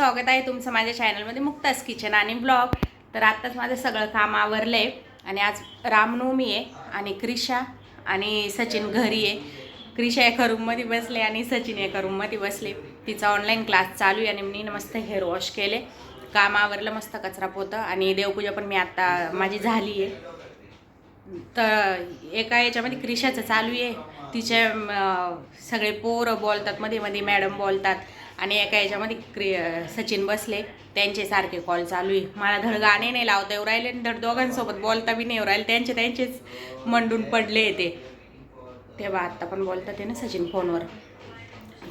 स्वागत आहे तुमचं माझ्या चॅनलमध्ये मुक्तास किचन आणि ब्लॉग तर आत्ताच माझं सगळं काम आवरलं आहे आणि आज रामनवमी आहे आणि क्रिशा आणि सचिन घरी आहे. क्रिशा एका रूममध्ये बसले आणि सचिन एका रूममध्ये बसले. तिचा ऑनलाईन क्लास चालू आहे आणि मी मस्त हेअर वॉश केले. काम आवरलं मस्त कचरा पोतं. आणि देवपूजा पण मी आत्ता माझी झाली आहे. तर एका याच्यामध्ये क्रिशाचं चालू आहे. तिचे सगळे पोरं बोलतात मध्ये मध्ये मॅडम बोलतात. आणि एका याच्यामध्ये क्रि सचिन बसले. त्यांचे सारखे कॉल चालू आहे. मला धड गाणे नाही लावता येऊ राहिले आणि धड दोघांसोबत बोलता बी नाही येऊ राहिले. त्यांचे त्यांचेच मंडून पडले ते. तेव्हा आत्ता पण बोलतात ते ना सचिन फोनवर.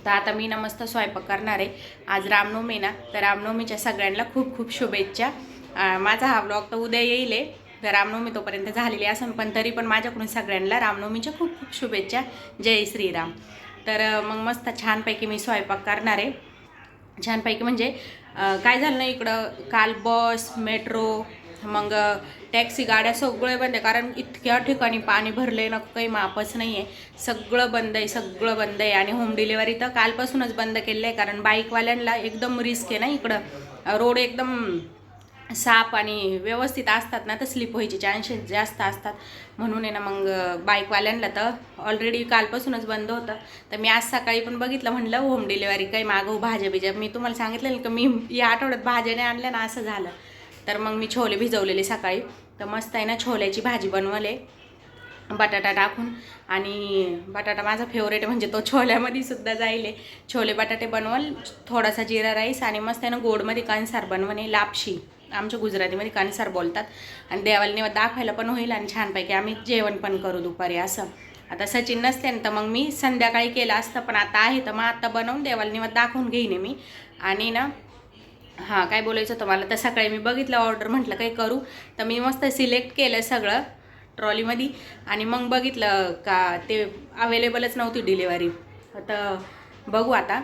तर आता मी ना मस्त स्वयंपाक करणार आहे. आज रामनवमी ना तर रामनवमीच्या सगळ्यांना खूप खूप शुभेच्छा. माझा हा ब्लॉग तर उद्या येईल आहे. तर रामनवमी तोपर्यंत झालेली असेल पण तरी पण माझ्याकडून सगळ्यांना रामनवमीच्या खूप खूप शुभेच्छा. जय श्रीराम. तर मग मस्त छानपैकी मी स्वयंपाक करणार आहे. छानपैकी. म्हणजे काय झालं ना इकडं काल बस मेट्रो मग टॅक्सी गाड्या सगळे बंद आहे. कारण इतक्या ठिकाणी पाणी भरले ना काही मापच नाही आहे सगळं बंद आहे सगळं बंद आहे. आणि होम डिलिव्हरी तर कालपासूनच बंद केलेलं आहे कारण बाईकवाल्यांना एकदम रिस्क आहे ना इकडं. रोड एकदम साप आणि व्यवस्थित असतात ना तर स्लिप व्हायचे चान्सेस जास्त असतात. म्हणून आहे ना मग बाईकवाल्यांना तर ऑलरेडी कालपासूनच बंद होतं. तर मी आज सकाळी पण बघितलं म्हणलं होम डिलिव्हरी काही मागवू भाज्या बिज्या मी तुम्हाला सांगितलं का की मी या आठवड्यात भाज्या नाही आणल्या ना असं झालं. तर मग मी छोले भिजवलेले सकाळी. तर मस्त आहे ना छोल्याची भाजी बनवले बटाटा टाकून. आणि बटाटा माझा फेवरेट म्हणजे तो छोल्यामध्ये सुद्धा जाईल. छोले बटाटे बनवल थोडासा जिरा राईस आणि मस्त आहे ना गोडमध्ये कणसार बनवणे लापशी. आमच्या गुजरातीमध्ये कानिसार बोलतात. आणि देवाला निवड दाखवायला पण होईल आणि छानपैकी आम्ही जेवण पण करू दुपारी असं. आता सचिन नसते ना तर मग मी संध्याकाळी केलं असतं पण आता आहे तर मग आता बनवून देवाला निवड दाखवून घेईन मी. आणि ना हां काय बोलायचं होतं मला तर सकाळी मी बघितलं ऑर्डर म्हटलं काही करू. तर मी मस्त सिलेक्ट केलं सगळं ट्रॉलीमध्ये आणि मग बघितलं का ते अवेलेबलच नव्हती डिलेवरी तर बघू आता.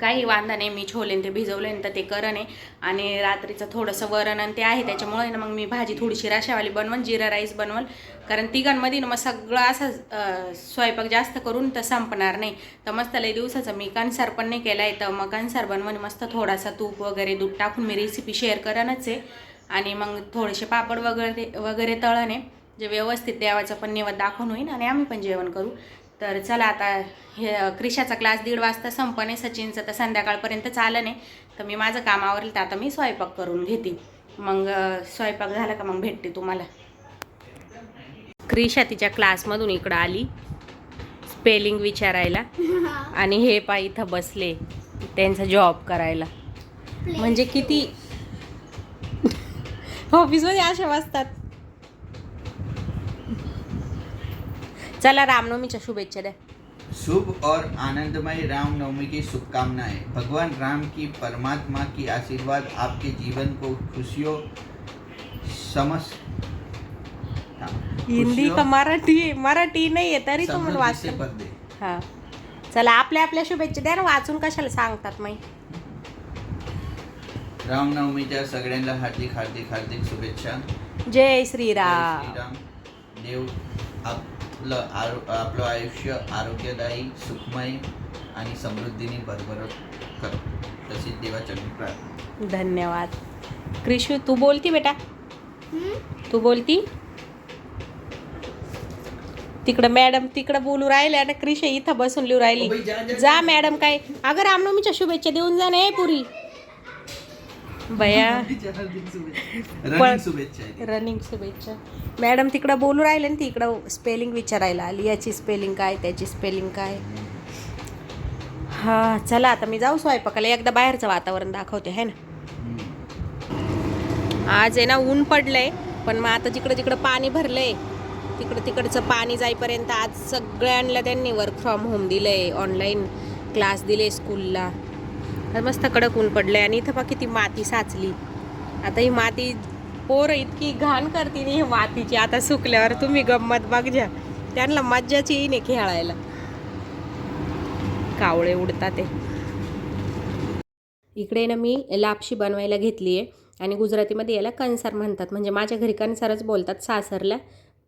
काही वांदा नाही. मी छोले ते भिजवले तर ते करण आहे. आणि रात्रीचं थोडंसं वरण आणि ते आहे. त्याच्यामुळे ना मग मी भाजी थोडीशी राशावाली बनवल जिरा राईस बनवल. कारण तिघांमध्ये ना मग सगळं असं स्वयंपाक जास्त करून तर संपणार नाही. तर मस्त लई दिवसाचं मी कणसार पण नाही केला आहे तर मग कणसार बनवून मस्त थोडासा तूप वगैरे दूध टाकून मी रेसिपी शेअर करणच आहे. आणि मग थोडेसे पापड वगैरे वगैरे तळणे. जे व्यवस्थित देवाचं पण निवड दाखवून होईल आणि आम्ही पण जेवण करू. तर चला आता हे क्रिशाचा क्लास दीड वाजता संपणे सचिनचं तर संध्याकाळपर्यंत चालं नाही तर मी माझं काम आवरलं तर आता मी स्वयंपाक करून घेते. मग स्वयंपाक झाला का मग भेटते तुम्हाला. क्रिशा तिच्या क्लासमधून इकडं आली स्पेलिंग विचारायला. आणि हे पा इथं बसले त्यांचा जॉब करायला. म्हणजे किती? ऑफिसमध्ये अशा वाजतात चला रामनवमीच्या शुभेच्छा द्या. शुभ और आनंदमय रामनवमी की शुभकामनाएं। भगवान राम की परमात्मा की आशीर्वाद आपके जीवन को खुशियों समस हिंदी का मराठी मराठी नाही आहे तरी तुम्हाला वाचता. हा. चला आपल्या आपल्या शुभेच्छा द्या ना वाचून कशाला सांगतात माई रामनवमीच्या सगळ्यांना हार्दिक हार्दिक हार्दिक शुभेच्छा. जय जय श्रीराम. श्रीराम देव आपलं आरो आपलं आयुष्य आरोग्यदायी सुखमय आणि समृद्धीने भरभरट कर. तशीच देवाचरणी प्रार्थना धन्यवाद. क्रिशू तू बोलती बेटा? तू बोलती? तिकडं मॅडम तिकडं बोलू राहिले आणि क्रिश इथं बसून लिहू राहिली. जा मॅडम काय? अगं रामनवमीच्या शुभेच्छा देऊन जा ना पुरी. बया रनिंग शुभेच्छा आहे. रनिंग शुभेच्छा. मॅडम तिकडं बोलू राहिले ना ती इकडं स्पेलिंग विचारायला आली. याची स्पेलिंग काय त्याची स्पेलिंग काय. हा चला आता मी जाऊ स्वयंपाकाला. एकदा बाहेरचं वातावरण दाखवते है ना. आज आहे ना ऊन पडलंय पण मग आता जिकडं जिकडं पाणी भरलंय तिकडं तिकडचं पाणी जाईपर्यंत आज सगळ्यांना त्यांनी वर्क फ्रॉम होम दिलंय ऑनलाईन क्लास दिले स्कूलला मस्त कडक ऊन पडलंय आणि इथं पा किती माती साचली. आता ही माती पोर इतकी घाण करते ही मातीची. आता सुकल्यावर तुम्ही गंमत बघजा. त्यांना मज्जाची येईन खेळायला. कावळे उडतात ते इकडे ना मी लापशी बनवायला घेतली आहे आणि गुजरातीमध्ये याला कणसार म्हणतात. म्हणजे माझ्या घरी कणसारच बोलतात सासरला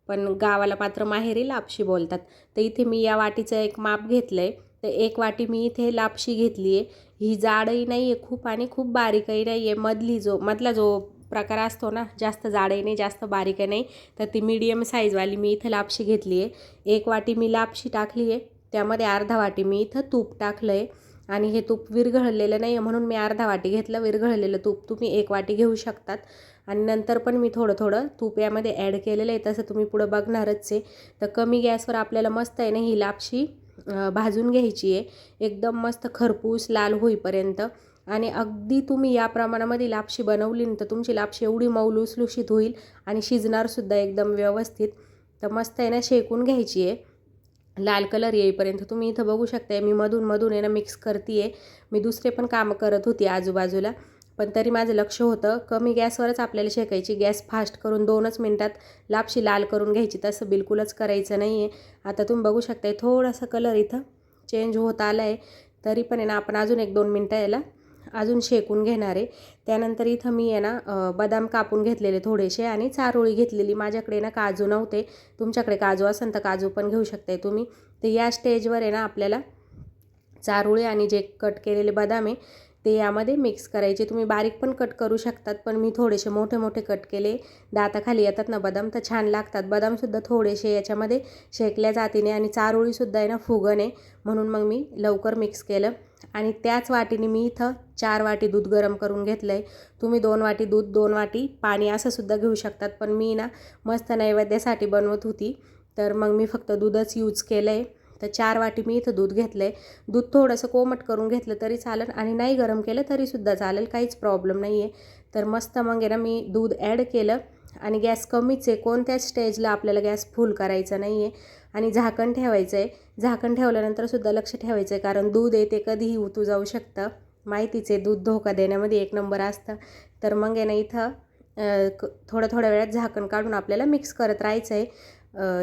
पण गावाला मात्र माहेरी लापशी बोलतात. तर इथे मी या वाटीचं एक माप घेतलं आहे तर एक वाटी मी इथे लापशी घेतली आहे ही जाडही नाही आहे खूप आणि खूप बारीकही नाही आहे मधली जो मधला जो प्रकार असतो ना जास्त जाडही नाही जास्त बारीकही नाही तर ती मीडियम साईजवाली मी इथं लापशी घेतली आहे एक वाटी मी लापशी टाकली आहे त्यामध्ये अर्धा वाटी मी इथं तूप टाकलं आहे आणि हे तूप विरघळलेलं नाही आहे म्हणून मी अर्धा वाटी घेतलं. विरघळलेलं तूप तुम्ही एक वाटी घेऊ शकतात. आणि नंतर पण मी थोडं थोडं तूप यामध्ये ॲड केलेलं आहे तसं तुम्ही पुढं बघणारच आहे. तर कमी गॅसवर आपल्याला मस्त आहे ना ही लापशी. भाजून घ्यायची आहे. एकदम मस्त खरपूस लाल होईपर्यंत. आणि अगदी तुम्ही या प्रमाणामध्ये लापशी बनवली ना तर तुमची लापशी एवढी मऊ लुसलुशीत होईल आणि शिजणारसुद्धा एकदम व्यवस्थित. तर मस्त आहे ना शेकून घ्यायची आहे. लाल कलर येईपर्यंत तुम्ही इथं बघू शकताय मी मधून मधून आहे ना मिक्स करते आहे मी दुसरे पण कामं करत होती आजूबाजूला. पण तरी माझं लक्ष होतं कमी गॅसवरच आपल्याला शेकायची. गॅस फास्ट करून दोनच मिनटात लापशी लाल करून घ्यायची. तसं बिलकुलच करायचं नाही आहे आता तुम्ही बघू शकताय थोडासा कलर इथं चेंज होत आला आहे तरी पण आहे ना आपण अजून एक दोन मिनटं याला अजून शेकून घेणार आहे. त्यानंतर इथं मी आहे ना बदाम कापून घेतलेले थोडेसे आणि चारोळी घेतलेली. माझ्याकडे ना काजू नव्हते. तुमच्याकडे काजू असेल तर काजू पण घेऊ शकताय तुम्ही. तर या स्टेजवर आहे ना आपल्याला चारोळी आणि जे कट केलेले बदाम आहे ते यामध्ये मिक्स करायचे. तुम्ही बारीक पण कट करू शकतात पण मी थोडेसे मोठे मोठे कट केले. दाताखाली येतात ना बदाम तर छान लागतात. बदामसुद्धा थोडेसे याच्यामध्ये शेकल्या जातीने आणि चारोळीसुद्धा आहे ना फुगणे आहे म्हणून मग मी लवकर मिक्स केलं. आणि त्याच वाटीने मी इथं चार वाटी दूध गरम करून घेतलं आहे तुम्ही दोन वाटी दूध दोन वाटी पाणी असं सुद्धा घेऊ शकतात पण मी ना मस्त नैवेद्यासाठी बनवत होती. तर मग मी फक्त दूधच यूज केलं आहे तर चार वाटी मी इथं दूध घेतलं आहे दूध थोडंसं कोमट करून घेतलं तरी चालेल आणि नाही गरम केलं तरीसुद्धा चालेल काहीच प्रॉब्लेम नाही आहे तर मस्त मग आहे ना मी दूध ॲड केलं आणि गॅस कमीच आहे. कोणत्याच स्टेजला आपल्याला गॅस फुल करायचा नाही आहे आणि झाकण ठेवायचं आहे झाकण ठेवल्यानंतरसुद्धा लक्ष ठेवायचं आहे कारण दूध आहे ते कधीही उतू जाऊ शकतं. माहितीच आहे दूध धोका देण्यामध्ये एक नंबर असतं. तर मग आहे ना इथं थोड्या थोड्या वेळात झाकण काढून आपल्याला मिक्स करत राहायचं आहे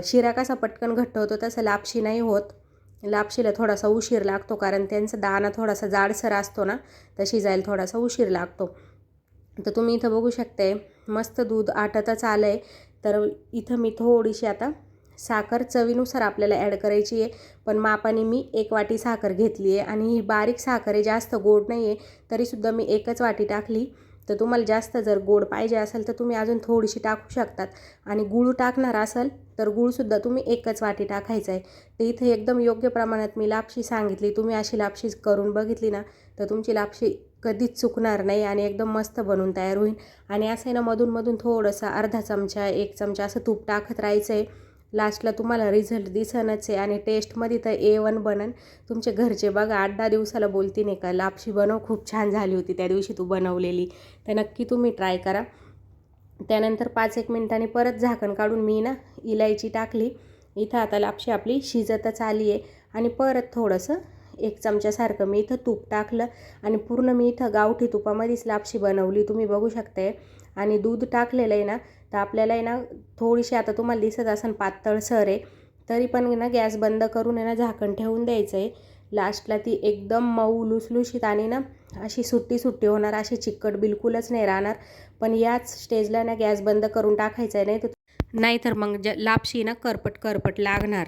शिरा कसा पटकन घट्ट होतो तसं लापशी नाही होत. लापशीला थोडासा उशीर लागतो कारण त्यांचा दाणा थोडासा जाडसर असतो ना तर शिजायला थोडासा उशीर लागतो. तर तुम्ही इथं बघू शकताय मस्त दूध आटतच आलं आहे तर इथं मी थोडीशी आता साखर चवीनुसार आपल्याला ॲड करायची आहे पण मापाने मी एक वाटी साखर घेतली आहे आणि ही बारीक साखर आहे जास्त गोड नाही आहे तरीसुद्धा मी एकच वाटी टाकली. तर तुम्हाला जास्त जर गोड पाहिजे असेल तर तुम्ही अजून थोडीशी टाकू शकतात. आणि गूळ टाकणार असाल तर गूळसुद्धा तुम्ही एकच वाटी टाकायचं आहे. तर इथे एकदम योग्य प्रमाणात मी लापशी सांगितली. तुम्ही अशी लापशी करून बघितली ना तर तुमची लापशी कधीच चुकणार नाही आणि एकदम मस्त बनून तयार होईल. आणि असं आहे ना मधून थोडंसं अर्धा चमचा एक चमचा असं तूप टाकत राहायचं आहे. लास्टला तुम्हाला रिझल्ट दिसनच आहे आणि टेस्टमध्ये तर ए वन बनन. तुमचे घरचे बघा आठ दहा दिवसाला बोलती नाही का लापशी बनव खूप छान झाली होती त्या दिवशी तू बनवलेली. तर नक्की तुम्ही ट्राय करा. त्यानंतर पाच एक मिनिटांनी परत झाकण काढून मी ना इलायची टाकली. इथं आता लापशी आपली शिजतच आली आहे आणि परत थोडंसं एक चमच्यासारखं मी इथं तूप टाकलं आणि पूर्ण मी इथं गावठी तुपामध्येच लापशी बनवली. तुम्ही बघू शकताय. आणि दूध टाकलेलं आहे ना तर आपल्याला आहे ना थोडीशी आता तुम्हाला दिसत असेल पातळसर आहे. तरी पण ना गॅस बंद करून आहे ना झाकण ठेवून द्यायचं आहे लास्टला ती एकदम मऊ लुसलुशीत आणि ना अशी सुट्टी सुट्टी होणार अशी चिकट बिलकुलच नाही राहणार. पण याच स्टेजला ना गॅस बंद करून टाकायचा आहे नाही तर नाहीतर मग ज लापशी ना करपट करपट लागणार.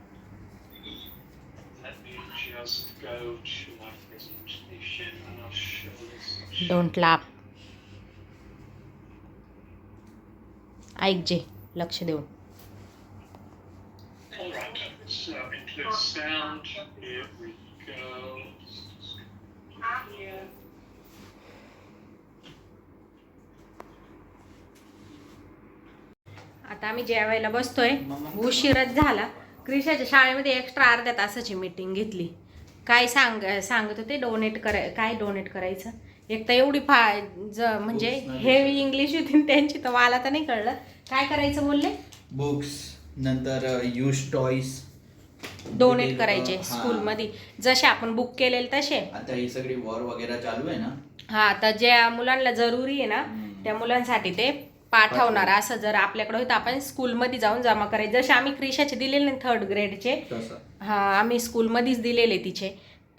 डोंट लाप ऐक जे लक्ष देऊन. आता आम्ही जेवायला बसतोय. उशीरच झाला. क्रिशाच्या शाळेमध्ये एक्स्ट्रा अर्ध्या तासाची मीटिंग घेतली. काय सांग सांगत होते? डोनेट कराय काय डोनेट करायचं? एक तर एवढी फा ज म्हणजे हेवी इंग्लिश होती त्यांची तर मला तर नाही कळलं. काय करायचं बोलले? बुक्स नंतर यूज टॉईस डोनेट करायचे हा. स्कूलमध्ये जसे आपण बुक केलेले तसे. आता ही सगळी वॉर वगैरे चालू आहे ना? हा तर ज्या मुलांना जरुरी आहे ना हम्म. त्या मुलांसाठी ते पाठवणार. असं जर आपल्याकडे होतं आपण स्कूलमध्ये जाऊन जमा करायचे. जसे आम्ही क्रिशाचे दिलेले ना थर्ड ग्रेडचे हा आम्ही स्कूलमध्येच दिलेले तिचे.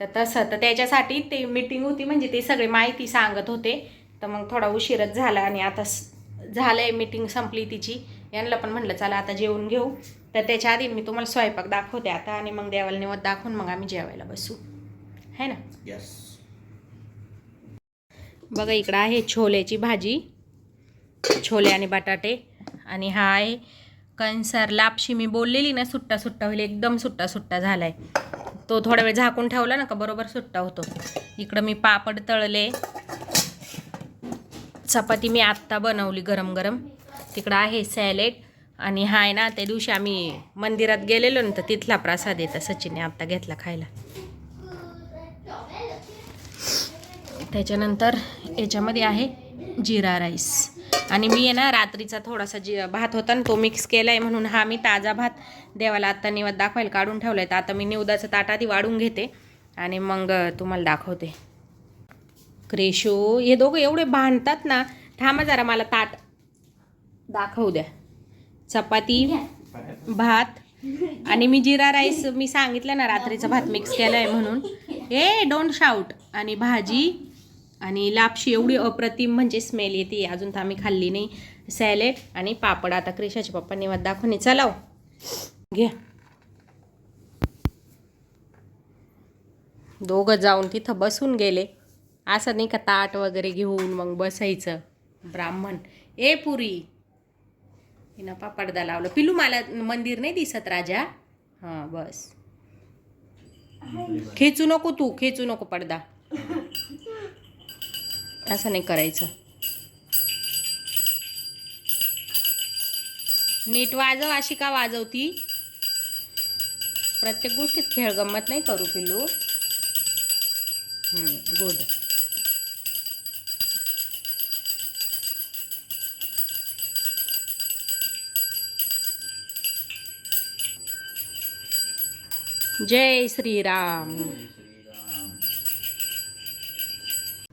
तर तसं तर त्याच्यासाठी ते मीटिंग होती म्हणजे ते सगळे माहिती सांगत होते. तर मग थोडा उशीरच झाला आणि आता स- झालंय मीटिंग संपली तिची. यांना पण म्हटलं चला आता जेवून घेऊ. तर त्याच्या आधी मी तुम्हाला स्वयंपाक दाखवते आता आणि मग देवाला निवत दाखवून मग आम्ही जेवायला बसू. है ना? यस बघा इकडं आहे छोल्याची भाजी. छोले आणि बटाटे. आणि हा आहे कणसर लापशी. मी बोललेली ना सुट्टा सुट्टा होईल. एकदम सुट्टा सुट्टा झाला आहे तो थोडा वेळ झाकून ठेवला ना का बरोबर सुट्टा होतो. इकडं मी पापड तळले. चपाती मी आत्ता बनवली गरम गरम. तिकडं आहे सॅलेड. आणि हा आहे ना त्या दिवशी आम्ही मंदिरात गेलेलो ना तर तिथला प्रसाद येतं सचिनने आत्ता घेतला खायला. त्याच्यानंतर याच्यामध्ये आहे जिरा राईस. आणि मी आहे ना रात्रीचा थोडासा जी भात होता ना तो मिक्स केला आहे म्हणून हा मी ताजा भात देवाला आत्ता निवद दाखवायला काढून ठेवला आहे तर आता मी निवदाचं ताट आधी वाढून घेते आणि मग तुम्हाला दाखवते. क्रेशो हे दोघं एवढे भांडतात ना थांबा जरा मला ताट दाखवू द्या. चपाती भात आणि मी जिरा राईस मी सांगितलं ना रात्रीचा भात मिक्स केला आहे म्हणून. ए डोंट शाऊट आणि भाजी आणि लापशी एवढी अप्रतिम म्हणजे स्मेल येते अजून तर आम्ही खाल्ली नाही. सॅलेड आणि पापड. आता क्रिशाच्या पप्पांनी मत दाखवणे चलाव हो. घ्या दोघं जाऊन तिथं बसून गेले. असं नाही का ताट वगैरे घेऊन मग बसायचं. ब्राह्मण. ए पुरी. हिनं पापडदा लावलं. पिलू मला मंदिर नाही दिसत राजा. हां बस. खेचू नको तू. खेचू नको पडदा. असं नाही करायचं. नीट वाजव अशी का वाजवती? प्रत्येक गोष्टीत खेळ गंमत नाही करू पिलू गुड जय श्रीराम.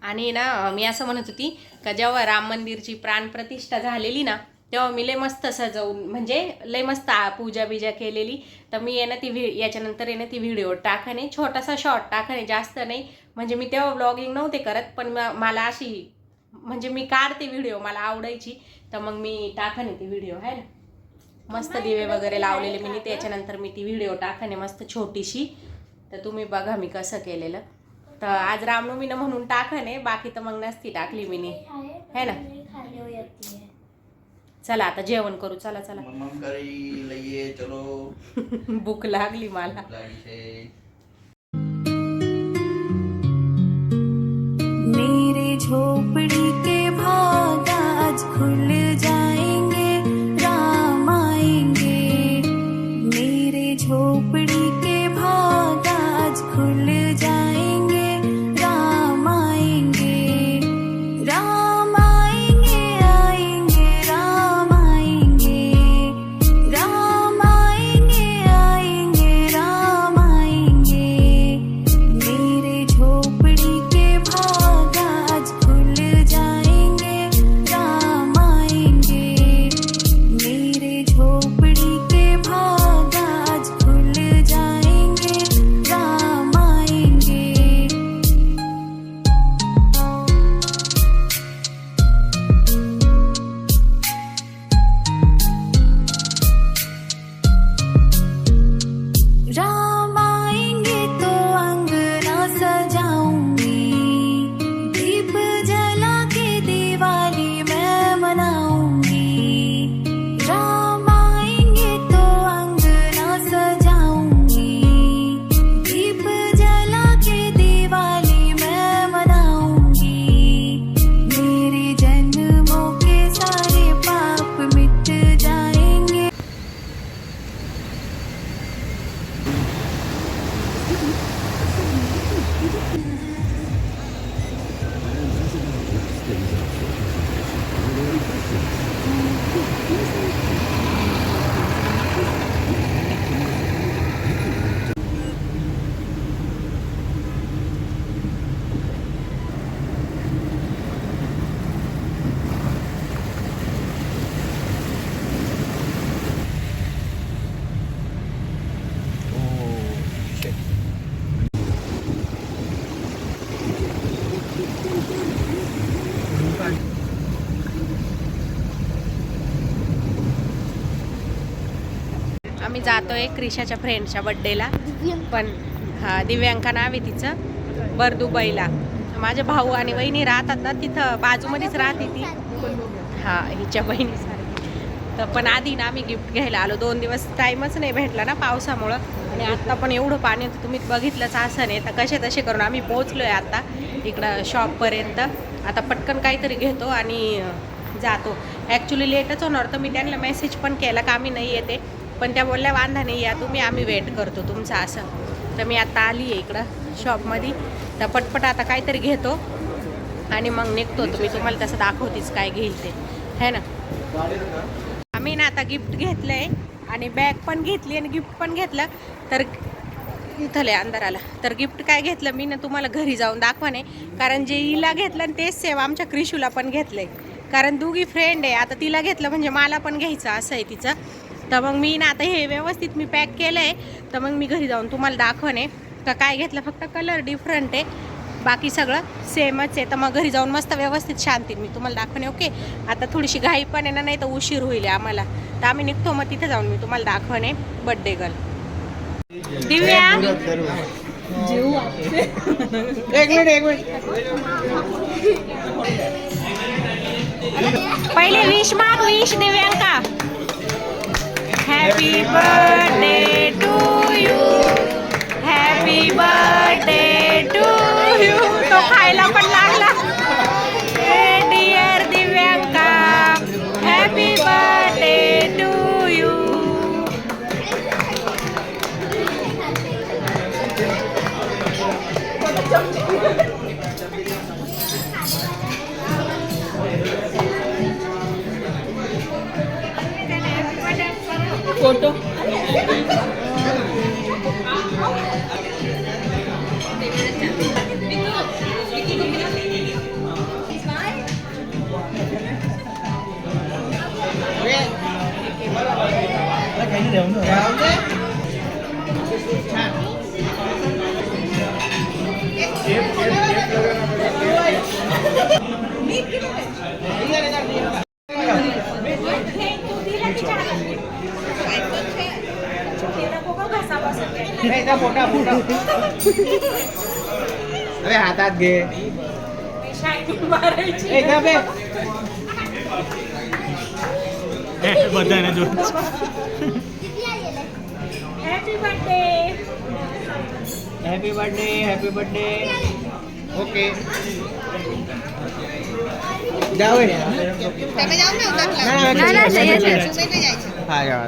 आणि ना मी असं म्हणत होती का जेव्हा राम मंदिरची प्राणप्रतिष्ठा झालेली ना तेव्हा मी लय मस्त सजवून म्हणजे लय मस्त पूजा बिजा केलेली. तर मी आहे ना ती व्हि याच्यानंतर ना ती व्हिडिओ टाकणे छोटासा शॉर्ट टाकणे जास्त नाही. म्हणजे मी तेव्हा ब्लॉगिंग नव्हते करत पण मला अशी म्हणजे मी काढते व्हिडिओ मला आवडायची. तर मग मी टाकणे ती व्हिडिओ आहे ना. मस्त दिवे वगैरे लावलेले मी त्याच्यानंतर मी ती व्हिडिओ टाकणे मस्त छोटीशी. तर तुम्ही बघा मी कसं केलेलं. तर आज रामनवमीनं म्हणून टाकणे बाकी तर मग नसती टाकली मी नी है ना? चला आता जेवण करू. चला चला. करी चलो. भूक लागली मला. मेरे झोपड़ी के भाग आज खुल जाएंगे आम्ही जातोय क्रिशाच्या फ्रेंडच्या बड्डेला पण हा दिव्यांका नाव आहे तिचं. बर दुबईला. माझे भाऊ आणि वहिनी राहतात ना तिथं बाजूमध्येच राहते ती. हा हिच्या बहिणीसारखी. तर पण आधी ना आम्ही गिफ्ट घ्यायला आलो. दोन दिवस टाईमच नाही भेटला ना पावसामुळं. आणि आत्ता पण एवढं पाणी होतं तुम्ही बघितलंच असं नाही. तर कसे तसे करून आम्ही पोहोचलो आहे आता इकडं शॉपपर्यंत आता पटकन काहीतरी घेतो आणि जातो. ॲक्च्युली लेटच होणार तर मी त्यांना मेसेज पण केला का आम्ही नाही येते. पण त्या बोलल्या वांधा नाही या तुम्ही आम्ही वेट करतो तुमचं असं. तर मी आता आली आहे इकडं शॉपमध्ये तर पटपट आता काहीतरी घेतो आणि मग निघतो. तुम्ही तुम्हाला तसं दाखवतीच काय घेईल ते. है ना? आम्ही ना आता गिफ्ट घेतलं आहे आणि बॅग पण घेतली आणि गिफ्ट पण घेतलं. तर इथलं आहे अंधाराला तर गिफ्ट काय घेतलं? मी ना तुम्हाला घरी जाऊन दाखवा नाही कारण जे हिला घेतलं आणि तेच सेम आमच्या क्रिशूला पण घेतलंय. कारण दोघी फ्रेंड आहे. आता तिला घेतलं म्हणजे मला पण घ्यायचं असं आहे तिचं. तर मग मी ना आता हे व्यवस्थित मी पॅक केलं आहे. तर मग मी घरी जाऊन तुम्हाला दाखवणे. तर काय घेतलं? फक्त कलर डिफरंट आहे. बाकी सगळं सेमच आहे. तर मग घरी जाऊन मस्त व्यवस्थित शांती मी तुम्हाला दाखवणे ओके? आता थोडीशी घाई पण आहे ना नाही तर उशीर होईल आम्हाला. तर आम्ही निघतो मग तिथे जाऊन मी तुम्हाला दाखवणे. Birthday girl Divya? एक मिनिट एक मिनिट. पहिले विश माग wish Divyanka. Happy birthday to you happy birthday to you तो खायला पण लागला. Dear Divyanka. Happy birthday to you photo मोठा ફોટા ફોટા ફોટા હવે હાથ હાથ ગે બધાને જો. Happy birthday happy birthday okay જાઓ તમે જાઓ ને ના ના જઈએ છે સુમે જાય છે. હા જાઓ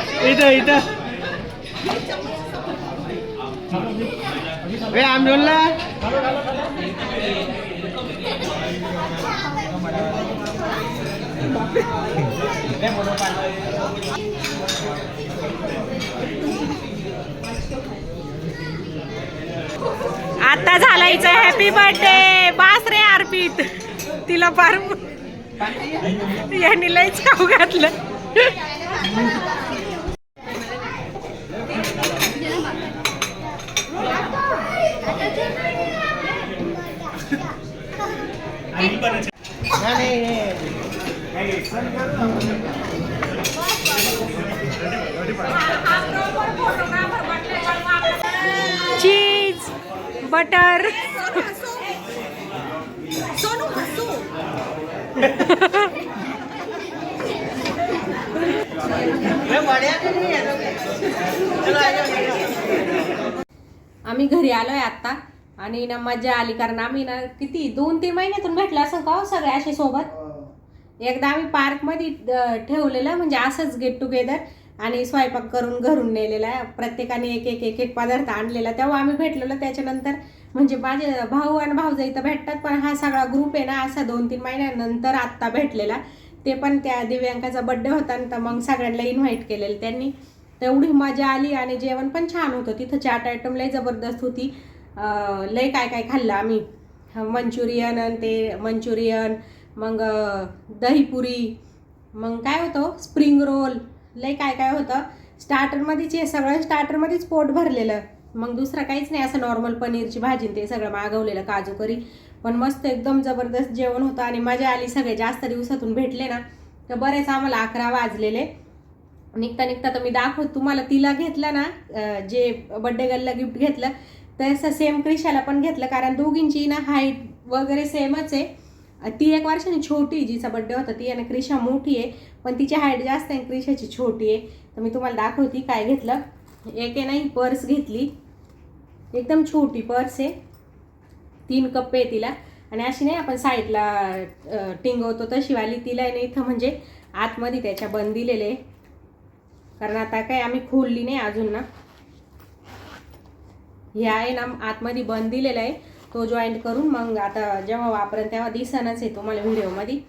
इथं इथं. ए आम जोडला आता झालायचं हॅपी बर्थडे बास रे अर्पित. तिला फार यांनी लयच खाऊ घातलं चीज बटर आम्ही घरी आलोय आता आणि ना मजा आली कारण आम्ही ना किती दोन तीन महिन्यातून भेटलो असं का हो सगळे असे सोबत? एकदा आम्ही पार्कमध्ये ठेवलेलं म्हणजे असंच गेट टुगेदर आणि स्वयंपाक करून घरून नेलेला आहे. प्रत्येकाने एक एक एक एक पदार्थ आणलेला. तेव्हा आम्ही भेटलेलो. त्याच्यानंतर म्हणजे माझे भाऊ आणि भाऊजाई तर भेटतात पण हा सगळा ग्रुप आहे ना असा दोन तीन महिन्यानंतर आत्ता भेटलेला. ते पण त्या दिव्यांकाचा बड्डे होता ना तर मग सगळ्यांना इन्व्हाइट केलेलं त्यांनी. तेवढी मजा आली आणि जेवण पण छान होतं. तिथं चाट आयटम लय जबरदस्त होती. लय काय काय खाल्लं आम्ही? मंचुरियन आणि ते मंचुरियन मग दहीपुरी मग काय होतं? स्प्रिंग रोल लय काय काय होतं? स्टार्टरमध्येच हे सगळं स्टार्टरमध्येच पोट भरलेलं. मग दुसरं काहीच नाही असं नॉर्मल पनीरची भाजी आणि ते सगळं मागवलेलं काजू करी. पण मस्त एकदम जबरदस्त जेवण होतं आणि मजा आली सगळे. जास्त दिवसातून भेटले ना तर बरेच आम्हाला अकरा वाजलेले. निघता निघता तर मी दाखवत तुम्हाला तिला घेतलं ना जे बड्डे गर्लला गिफ्ट घेतलं तसं सेम क्रिशाला पण घेतलं. कारण दोघींची ना हाईट वगैरे सेमच आहे. ती एक वर्षाने छोटी जिचा बड्डे होता ती आणि क्रिशा मोठी आहे पण तिची हाईट जास्त आहे क्रिशाची छोटी आहे. तर मी तुम्हाला दाखवते काय घेतलं. एक आहे नाही पर्स घेतली. एकदम छोटी पर्स आहे. तीन कप्पे आहे तिला. आणि अशी नाही आपण साईडला टिंगवतो तशी वाली. तिला आहे ना इथं म्हणजे आतमध्ये त्याच्या बंद दिलेले आहे. कारण आता काय आम्ही खोलली नाही अजून ना. हे आहे ना आतमध्ये बंद दिलेलं आहे. तो जॉईंट करून मग आता जेव्हा वापरेन तेव्हा दिसनच आहे तुम्हाला व्हिडिओमध्ये.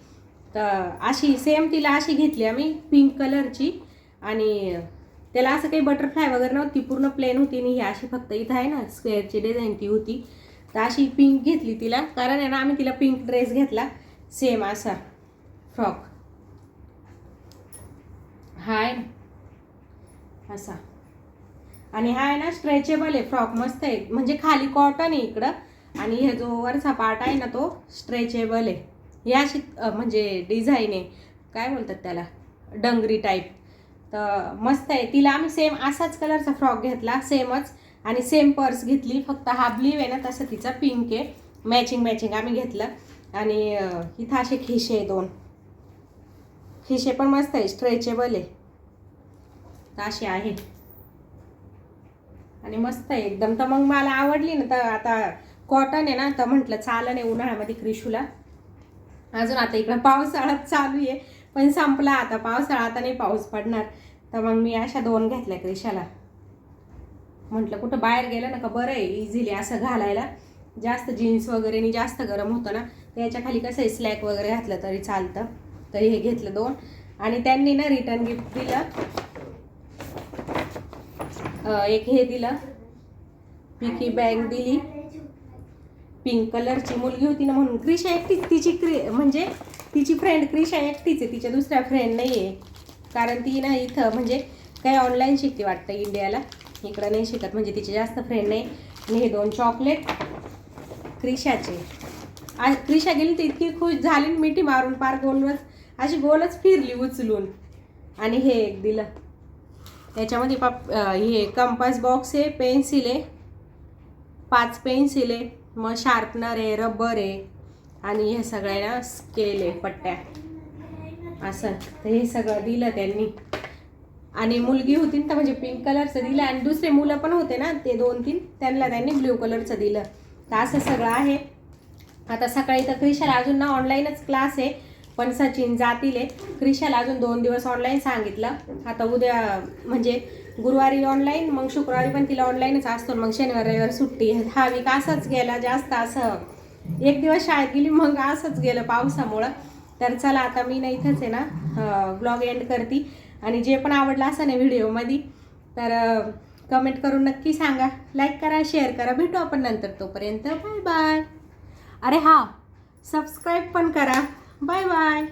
तर अशी सेम तिला अशी घेतली आम्ही पिंक कलरची आणि त्याला असं काही बटरफ्लाय वगैरे नव्हती पूर्ण प्लेन होती आणि ही अशी फक्त इथं आहे ना स्क्वेअरची डिझाईन ती होती. तर अशी पिंक घेतली तिला कारण आहे ना आम्ही तिला पिंक ड्रेस घेतला सेम असा फ्रॉक हाय. असा. आणि हा आहे ना स्ट्रेचेबल आहे फ्रॉक मस्त आहे. म्हणजे खाली कॉटन आहे इकडं. आणि हे जो वरचा पार्ट आहे ना तो स्ट्रेचेबल आहे. ही अशी म्हणजे डिझाईन आहे. काय बोलतात त्याला? डंगरी टाईप तर मस्त आहे. तिला आम्ही सेम असाच कलरचा फ्रॉक घेतला सेमच आणि सेम पर्स घेतली. फक्त हा ब्लीव आहे ना तसं तिचा पिंक आहे. मॅचिंग मॅचिंग आम्ही घेतलं. आणि इथं असे खिशे आहे दोन. खिशे पण मस्त आहे. स्ट्रेचेबल आहे. तर असे आहे. आणि मस्त आहे. एकदम. तर मग मला आवडली ना तर आता कॉटन आहे ना तर म्हटलं चालं नाही उन्हाळ्यामध्ये क्रिशूला अजून आता इकडं पावसाळ्यात चालू आहे पण संपला आता. पावसाळा आता नाही पाऊस पडणार. तर मग मी अशा दोन घेतल्या क्रिशाला म्हटलं कुठं बाहेर गेलं ना का बरं आहे इझिली असं घालायला. जास्त जीन्स वगैरे आणि जास्त गरम होतं ना त्याच्याखाली कसं आहे स्लॅक वगैरे घातलं तरी चालतं. तरी हे घेतलं दोन. आणि त्यांनी ना रिटर्न गिफ्ट दिलं. एक हे दिलं. पिकी बॅग दिली. पिंक कलरची मुलगी होती ना म्हणून क्रिशा एकटीच तिची क्रि म्हणजे तिची फ्रेंड क्रिशा एकटीच आहे तिच्या दुसऱ्या फ्रेंड नाही आहे कारण ती ना इथं म्हणजे काही ऑनलाईन शिकते वाटतं इंडियाला. इकडं नाही शिकत म्हणजे तिचे जास्त फ्रेंड नाही. आणि हे दोन चॉकलेट क्रिशाचे. आज क्रिशा गेली तर इतकी खुश झाली मिठी मारून पार गोलच अशी गोलच फिरली उचलून. आणि हे एक दिलं. त्याच्यामध्ये पाप हे कंपास बॉक्स आहे पेन्सिल आहे. पाच पेन्सिल आहे. मग शार्पनर आहे रबर आहे आणि हे सगळ्या स्केल आहे पट्ट्या. असं. तर हे सगळं दिलं त्यांनी. आणि मुलगी होती ना तर म्हणजे पिंक कलरचं दिलं. आणि दुसरे मुलं पण होते ना ते दोन तीन त्यांना त्यांनी ब्ल्यू कलरचं दिलं. तर असं सगळं आहे. आता सकाळी तर क्रिशाला अजून ना ऑनलाईनच क्लास आहे पण सचिन जातील आहे. क्रिशाला अजून दोन दिवस ऑनलाईन सांगितलं. आता उद्या म्हणजे गुरुवारी ऑनलाईन मग शुक्रवारी पण तिला ऑनलाईनच असतो मग शनिवार रविवार सुट्टी. हा वीक असाच गेला जास्त असं एक दिवस शाळेत गेली मग असंच गेलं पावसामुळं. तर चला आता मी ना इथंच आहे ना ब्लॉग एंड करते. आणि जे पण आवडलं असं ना व्हिडिओमध्ये तर कमेंट करून नक्की सांगा. लाईक करा शेअर करा. भेटू आपण नंतर तोपर्यंत. बाय बाय अरे हा सबस्क्राईब पण करा. Bye bye